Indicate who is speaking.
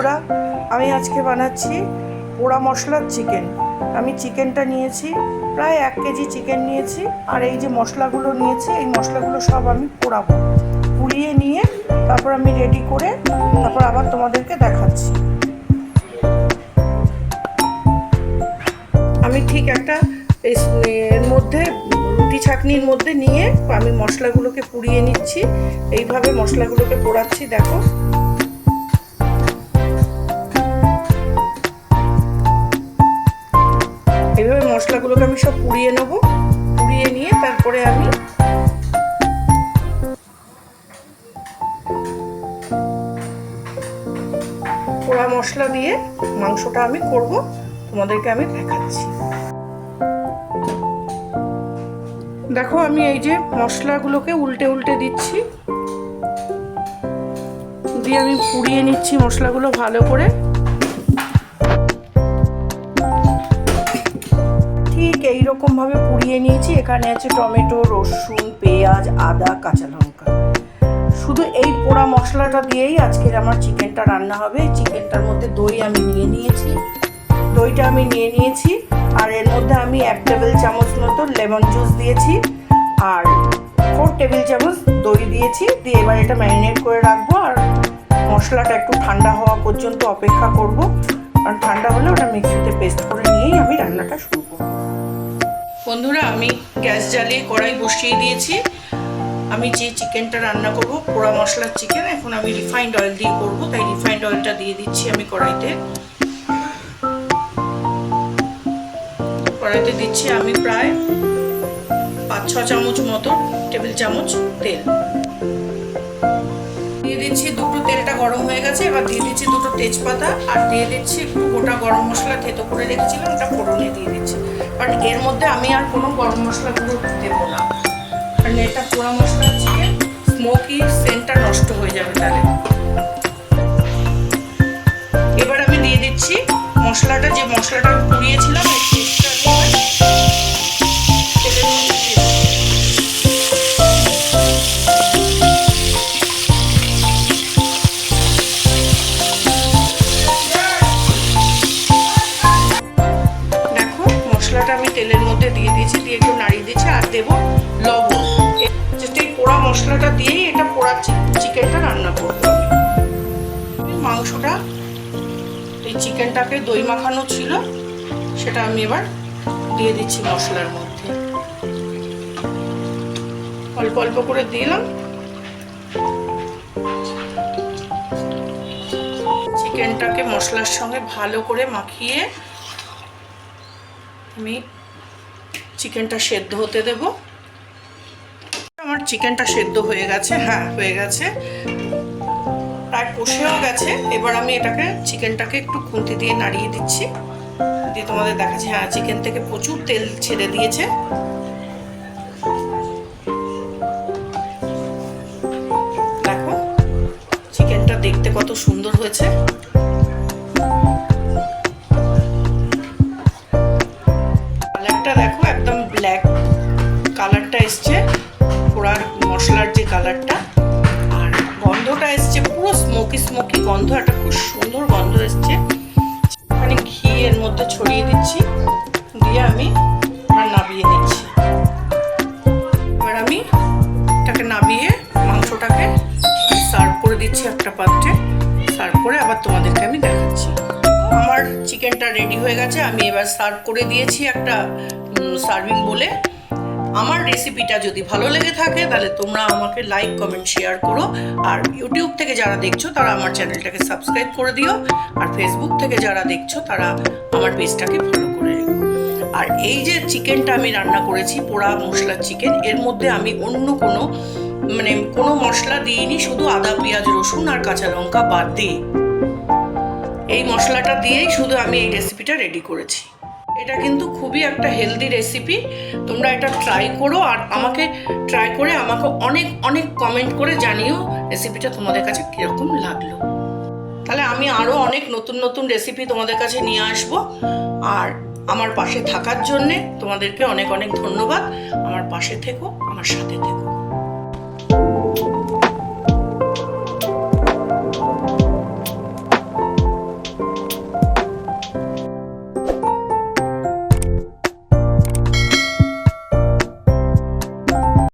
Speaker 1: বন্ধুরা, আমি আজকে বানাচ্ছি পোড়া মশলার চিকেন। আমি চিকেনটা নিয়েছি, প্রায় এক কেজি চিকেন নিয়েছি, আর এই যে মশলাগুলো নিয়েছি, এই মশলাগুলো সব আমি পোড়াবো। পুড়িয়ে নিয়ে তারপর আমি রেডি করে তারপর আবার তোমাদেরকে দেখাচ্ছি। আমি ঠিক একটা এর মধ্যে, রুটি ছাকনির মধ্যে নিয়ে আমি মশলাগুলোকে পুড়িয়ে নিচ্ছি। এইভাবে মশলাগুলোকে পোড়াচ্ছি, দেখো। এইভাবে আমি সব পুড়িয়ে নেব। পুড়িয়ে নিয়ে তারপরে আমি পোড়া মশলা দিয়ে মাংসটা আমি করব। তোমাদেরকে আমি দেখাচ্ছি। দেখো, আমি এই যে মশলাগুলোকে উল্টে উল্টে দিচ্ছি। দিয়ে আমি পুড়িয়ে নিচ্ছি মশলাগুলো ভালো করে। এই রকম ভাবে পুড়িয়ে নিয়েছি। এখানে আছে টমেটো, রসুন, পেঁয়াজ, আদা, কাঁচা লঙ্কা। শুধু এই পোড়া মশলাটা দিয়েই আজকের আমার চিকেনটা রান্না হবে। চিকেনটার মধ্যে দই আমি নিয়ে নিয়েছি। দইটা আমি নিয়ে নিয়েছি। আর এর মধ্যে আমি এক টেবিল চামচ মতো লেমন জুস দিয়েছি। আর ফোর টেবিল চামচ দই দিয়েছি। দিয়ে এবার এটা ম্যারিনেট করে রাখব। আর মশলাটা একটু ঠান্ডা হওয়া পর্যন্ত অপেক্ষা করব। কারণ ঠান্ডা হলে ওটা মিক্সিতে পেস্ট করে নিয়েই আমি রান্নাটা শুরু করব। বন্ধুরা, আমি গ্যাস জ্বালিয়ে কড়াই বসিয়ে দিয়েছি। আমি যে চিকেনটা রান্না করব, পোড়া মশলার চিকেন, এখন আমি রিফাইন্ড অয়েল দিয়ে করব। তাই রিফাইন্ড অয়েলটা দিয়ে দিচ্ছি আমি কড়াইতে। কড়াইতে দিচ্ছি আমি প্রায় পাঁচ, ছ চামচ মতো টেবিল চামচ তেল। দিয়ে দিচ্ছি তেলটা গরম হয়ে গেছে, এবার দিয়ে দিচ্ছি দুটো তেজপাতা আর দিয়ে দিচ্ছি একটু গোটা গরম মশলা থেতো করে রেখেছিলাম, ওটা ফোড়নে দিয়ে দিচ্ছি। কারণ এর মধ্যে আমি আর কোনো গরম মশলাগুলো দেবো না। কারণ এটা পোড়া মশলা চিকেন স্মোকি সেন্টটা নষ্ট হয়ে যাবে তাহলে। এবার আমি দিয়ে দিচ্ছি মশলাটা, যে মশলাটা পুড়িয়েছিলাম মশলাটা দিয়েই এটা পোড়া চিকেনটা রান্না করব মাংসটা, এই চিকেনটাকে দই মাখানো ছিল, সেটা আমি এবার দিয়ে দিচ্ছি মশলার মধ্যে। অল্প অল্প করে দিলাম। চিকেনটাকে মশলার সঙ্গে ভালো করে মাখিয়ে আমি চিকেনটা সেদ্ধ হতে দেব। চিকেনটা সেদ্ধ হয়ে গেছে হ্যাঁ হয়ে গেছে। প্রায় কষেও গেছে। এবার আমি এটাকে, চিকেনটাকে একটু খুন্তি দিয়ে নাড়িয়ে দিচ্ছি। দিয়ে তোমাদের দেখাচ্ছি হ্যাঁ চিকেন থেকে প্রচুর তেল ছেড়ে দিয়েছে। দেখো, চিকেনটা দেখতে কত সুন্দর হয়েছে। কালারটা দেখো, একদম ব্ল্যাক কালারটা এসছে। পোড়ার মশলার যে কালারটা, আর গন্ধটা এসছে পুরো স্মোকি স্মোকি গন্ধ, একটা খুব সুন্দর গন্ধ এসছে। মানে ঘি এর মধ্যে ছড়িয়ে দিচ্ছি, দিয়ে আমি এবার নাবিয়ে নিচ্ছি। এবার আমি এটাকে নাবিয়ে মাংসটাকে সার্ভ করে দিচ্ছি একটা পাত্রে। সার্ভ করে আবার তোমাদেরকে আমি দেখাচ্ছি। আমার চিকেনটা রেডি হয়ে গেছে, আমি এবার সার্ভ করে দিয়েছি একটা সার্ভিং বলে আমার রেসিপিটা যদি ভালো লেগে থাকে, তাহলে তোমরা আমাকে লাইক কমেন্ট শেয়ার করো। আর ইউটিউব থেকে যারা দেখছ, তারা আমার চ্যানেলটাকে সাবস্ক্রাইব করে দিও। আর ফেসবুক থেকে যারা দেখছ, তারা আমার পেজটাকে ফলো করে রেখো আর এই যে চিকেনটা আমি রান্না করেছি, পোড়া মশলার চিকেন এর মধ্যে আমি অন্য কোনো মানে কোনো মশলা দিইনি, শুধু আদা, পেঁয়াজ, রসুন আর কাঁচা লঙ্কা বাদ দিয়ে। এই মশলাটা দিয়েই শুধু আমি এই রেসিপিটা রেডি করেছি। এটা কিন্তু খুবই একটা হেলদি রেসিপি তোমরা এটা ট্রাই করো আর আমাকে ট্রাই করে আমাকে অনেক অনেক কমেন্ট করে জানিও রেসিপিটা তোমাদের কাছে কীরকম লাগল। তাহলে আমি আরও অনেক নতুন নতুন রেসিপি তোমাদের কাছে নিয়ে আসব। আর আমার পাশে থাকার জন্যে তোমাদেরকে অনেক অনেক ধন্যবাদ। আমার পাশে থেকো, আমার সাথে থেকো।